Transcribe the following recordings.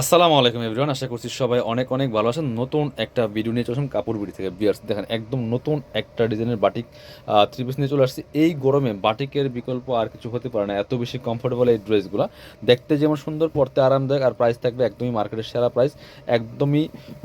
আসসালামু আলাইকুম এভরিওয়ান আশা করছি সবাই অনেক অনেক ভালো আছেন। নতুন একটা ভিডিও নিয়ে চলে আসলাম কাপড় বিড়ি থেকে। বিয়ার্স, দেখেন, একদম নতুন একটা ডিজাইনের বাটিক থ্রি পিস নিয়ে চলে আসছি। এই গরমে বাটিকের বিকল্প আর কিছু হতে পারে না। এত বেশি কমফোর্টেবল এই ড্রেসগুলো দেখতে যেমন সুন্দর পড়তে আরামদায়ক, আর প্রাইস থাকবে একদমই মার্কেটের সেরা প্রাইস একদমই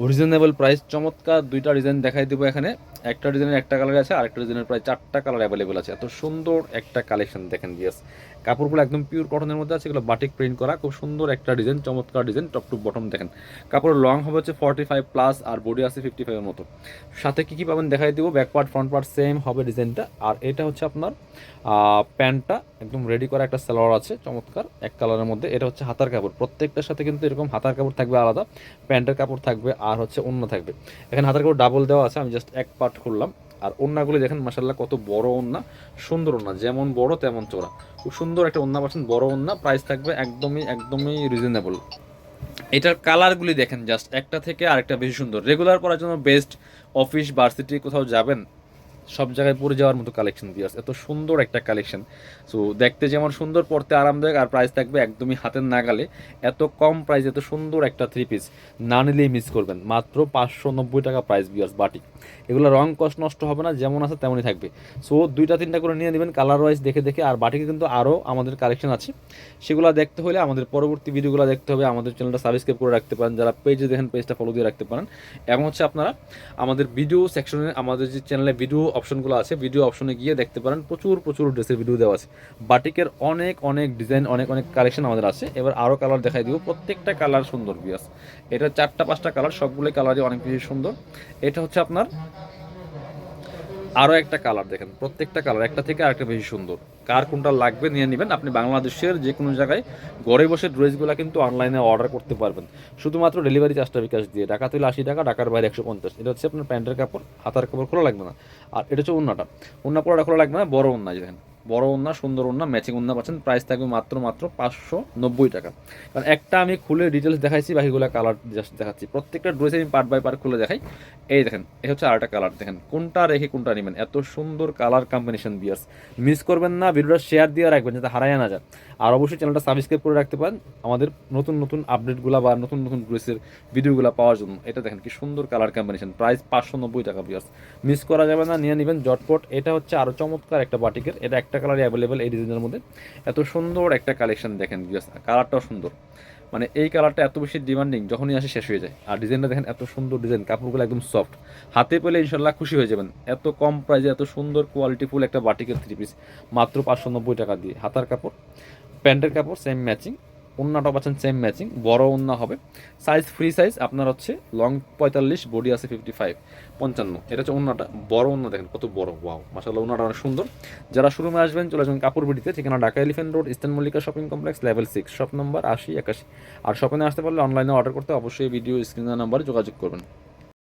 রিজনেবল প্রাইস চমৎকার দুইটা ডিজাইন দেখাই দেবো এখানে। একটা ডিজাইনের একটা কালার আছে আর একটা ডিজাইনের প্রায় চারটা কালার অ্যাভেলেবেল আছে। এত সুন্দর একটা কালেকশন দেখেন বিয়ার্স কাপড়গুলো একদম পিওর কটনের মধ্যে আছে, এগুলো বাটিক প্রিন্ট করা, খুব সুন্দর একটা ডিজাইন চমৎকার ডিজাইন টপ টু বটম দেখেন। কাপড়ের লং হবে হচ্ছে ফর্টি ফাইভ প্লাস আর বডি আছে ফিফটি ফাইভের মতো। সাথে কী কী পাবেন দেখাই দিব back part front part same হবে ডিজাইনটা আর এটা হচ্ছে আপনার প্যান্টটা একদম রেডি করা একটা সালোয়ার আছে, চমৎকার, এক কালারের মধ্যে। এটা হচ্ছে হাতার কাপড়। প্রত্যেকটার সাথে কিন্তু এরকম হাতার কাপড় থাকবে আলাদা, প্যান্টের কাপড় থাকবে আর হচ্ছে অন্য থাকবে। এখানে হাতার কাপড় ডাবল দেওয়া আছে, আমি জাস্ট এক পার্ট খুললাম আর ওন্নাগুলি দেখেন মাসাল্লাহ কত বড় ওন্না, সুন্দর ওন্না, যেমন বড় তেমন চোরা খুব সুন্দর একটা ওন্না পাচ্ছেন, বড় ওন্না প্রাইস থাকবে একদমই একদমই রিজনেবল এটার কালারগুলি দেখেন জাস্ট একটা থেকে আরেকটা বেশি সুন্দর। রেগুলার পরার জন্য বেস্ট অফিস ভার্সিটি কোথাও যাবেন সব জায়গায় পরে যাওয়ার মতো কালেকশন দিয়ে এত সুন্দর একটা কালেকশন সো দেখতে যেমন সুন্দর, পড়তে আরামদায়ক, আর প্রাইস থাকবে একদমই হাতের নাগালে। এত কম প্রাইস এত সুন্দর একটা থ্রি পিস না নিলেই মিস করবেন। মাত্র পাঁচশো নব্বই টাকা প্রাইস বিয়ার্স বাটি। এগুলো রং কষ্ট নষ্ট হবে না, যেমন আছে তেমনই থাকবে। সো দুইটা, তিনটা করে নিয়ে নেবেন কালার ওয়াইজ দেখে দেখে। আর বাটিকে কিন্তু আরও আমাদের কালেকশন আছে। সেগুলো দেখতে হলে আমাদের পরবর্তী ভিডিওগুলো দেখতে হবে। আমাদের চ্যানেলটা সাবস্ক্রাইব করে রাখতে পারেন। যারা পেজে দেখেন পেজটা ফলো দিয়ে রাখতে পারেন। এবং হচ্ছে আপনারা আমাদের ভিডিও সেকশনে আমাদের যে চ্যানেলে ভিডিও অপশনগুলো আছে ভিডিও অপশনে গিয়ে দেখতে পারেন, প্রচুর প্রচুর ড্রেসের ভিডিও দেওয়া আছে। বাটিকের অনেক অনেক ডিজাইন অনেক অনেক কালেকশন আমাদের আছে। এবার আরও কালার দেখাই দিব, প্রত্যেকটা কালার সুন্দর বিয়াস এটা চারটা, পাঁচটা কালার সবগুলোই কালারই অনেক বেশি সুন্দর। এটা হচ্ছে আপনার আরও একটা কালার দেখেন, প্রত্যেকটা কালার একটা থেকে আরেকটা বেশি সুন্দর। কার কোনটা লাগবে নিয়ে নেবেন, আপনি বাংলাদেশের যে কোনো জায়গায় ঘরে বসে ড্রেসগুলো কিন্তু অনলাইনে অর্ডার করতে পারবেন। শুধুমাত্র ডেলিভারি চার্জটা বিকাশ দিয়ে টাকা তুলে আশি টাকা টাকার বাইরে একশো পঞ্চাশ। এটা হচ্ছে আপনার প্যান্টের কাপড়, হাতার কাপড় খোলা লাগবে না। আর এটা হচ্ছে অন্যটা অন্য পড়াটা খোলা লাগবে না, বড় উন্না দেখেন। বড় ওন্না সুন্দর ওন্না ম্যাচিং ওন্না পাচ্ছেন। প্রাইস থাকবে মাত্র মাত্র পাঁচশো নব্বই টাকা। কারণ একটা আমি খুলে ডিটেলস দেখাইছি, বাকিগুলো কালার জাস্ট দেখাচ্ছি। প্রত্যেকটা ড্রেসে আমি পার্ট বাই পার্ট খুলে দেখাই। এই দেখেন, এই হচ্ছে আরেকটা কালার দেখেন, কোনটা রেখে কোনটা নেবেন? এত সুন্দর কালার কম্বিনেশন বিয়ার্স মিস করবেন না, ভিডিওটা শেয়ার দিয়ে রাখবেন যাতে হারায় না যায়। আর অবশ্যই চ্যানেলটা সাবস্ক্রাইব করে রাখতে পারেন আমাদের নতুন নতুন আপডেটগুলো বা নতুন নতুন ড্রেসের ভিডিওগুলো পাওয়ার জন্য। এটা দেখেন, কি সুন্দর কালার কম্বিনেশন প্রাইস পাঁচশো নব্বই টাকা বিয়ার্স মিস করা যাবে না, নিয়ে নেবেন জটপট এটা হচ্ছে আরও চমৎকার একটা বাটিকের। এটা একটা কালারই অ্যাভেলেবেল এই ডিজাইনের মধ্যে। এত সুন্দর একটা কালেকশন দেখেন কালারটাও সুন্দর। মানে এই কালারটা এত বেশি ডিমান্ডিং যখনই আসে শেষ হয়ে যায়। আর ডিজাইনটা দেখেন এত সুন্দর ডিজাইন কাপড়গুলো একদম সফট হাতে পেলে ইনশাল্লাহ খুশি হয়ে যাবেন। এত কম প্রাইসে এত সুন্দর কোয়ালিটিফুল একটা বাটিকের থ্রি পিস মাত্র পাঁচশো নব্বই টাকা দিয়ে। হাতার কাপড়, প্যান্টের কাপড় সেম ম্যাচিং ওন্নাটা পাচ্ছেন সেম ম্যাচিং বড় ওন্না হবে। সাইজ ফ্রি সাইজ আপনার হচ্ছে লং পঁয়তাল্লিশ বডি আছে ফিফটি ফাইভ পঞ্চান্ন। এটা হচ্ছে ওন্নাটা বড় ওন্না দেখেন, কত বড় ওয়াও মাসাল্লাহ ওন্নাটা অনেক সুন্দর। যারা শোরুমে আসবেন, চলে আসবেন কাপড় বিটিতে ঠিকানা Dhaka elephant road eastern Mallika shopping complex level six shop number আশি, একাশি। আর শপিংয়ে আসতে পারলে অনলাইনে অর্ডার করতে অবশ্যই ভিডিও স্ক্রিনের নাম্বারে যোগাযোগ করবেন।